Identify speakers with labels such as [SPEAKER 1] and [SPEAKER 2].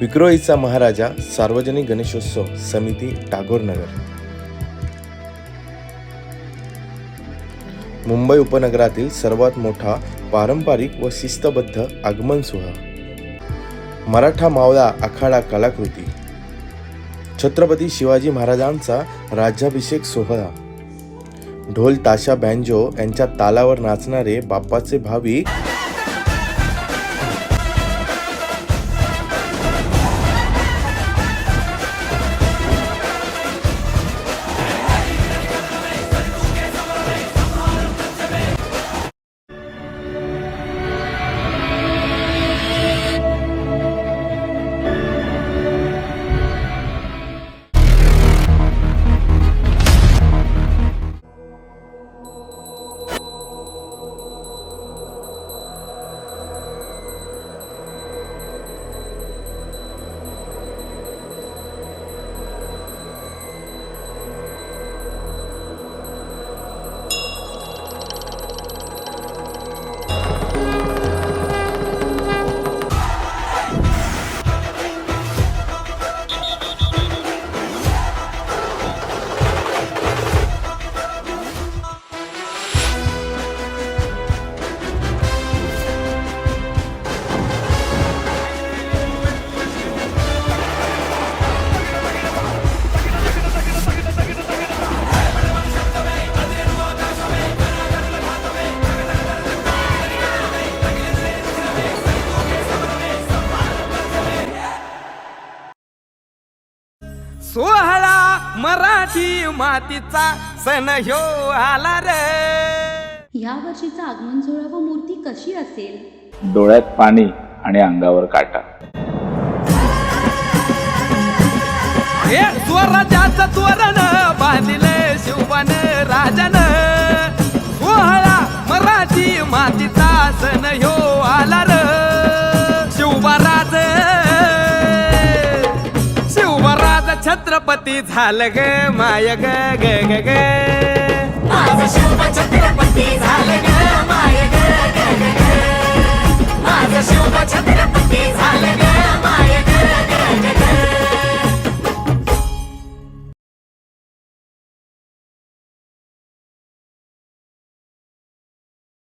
[SPEAKER 1] विक्रोळीचा महाराजा सार्वजनिक गणेशोत्सव समिती टागोरनगर मुंबई उपनगरातील सर्वात मोठा पारंपरिक व शिस्तबद्ध आगमन सोहळा. मराठा मावळा आखाडा कलाकृती. छत्रपती शिवाजी महाराजांचा राज्याभिषेक सोहळा. ढोल ताशा बँजो यांच्या तालावर नाचणारे बाप्पाचे भाविक
[SPEAKER 2] सोहळा मराठी मातीचा सण ह्यो आला रे.
[SPEAKER 3] या वर्षीचा आगमन सोहळा व मूर्ती कशी असेल?
[SPEAKER 4] डोळ्यात पाणी आणि अंगावर काटा.
[SPEAKER 2] हे स्वराज्याचं तोरण बांधिले शिवबान राजन. सोहळा मराठी मातीचा सण ह्यो छत्रपती झालं ग माय ग ग ग ग.
[SPEAKER 5] माझं शिल्प छत्रपती झालं ग.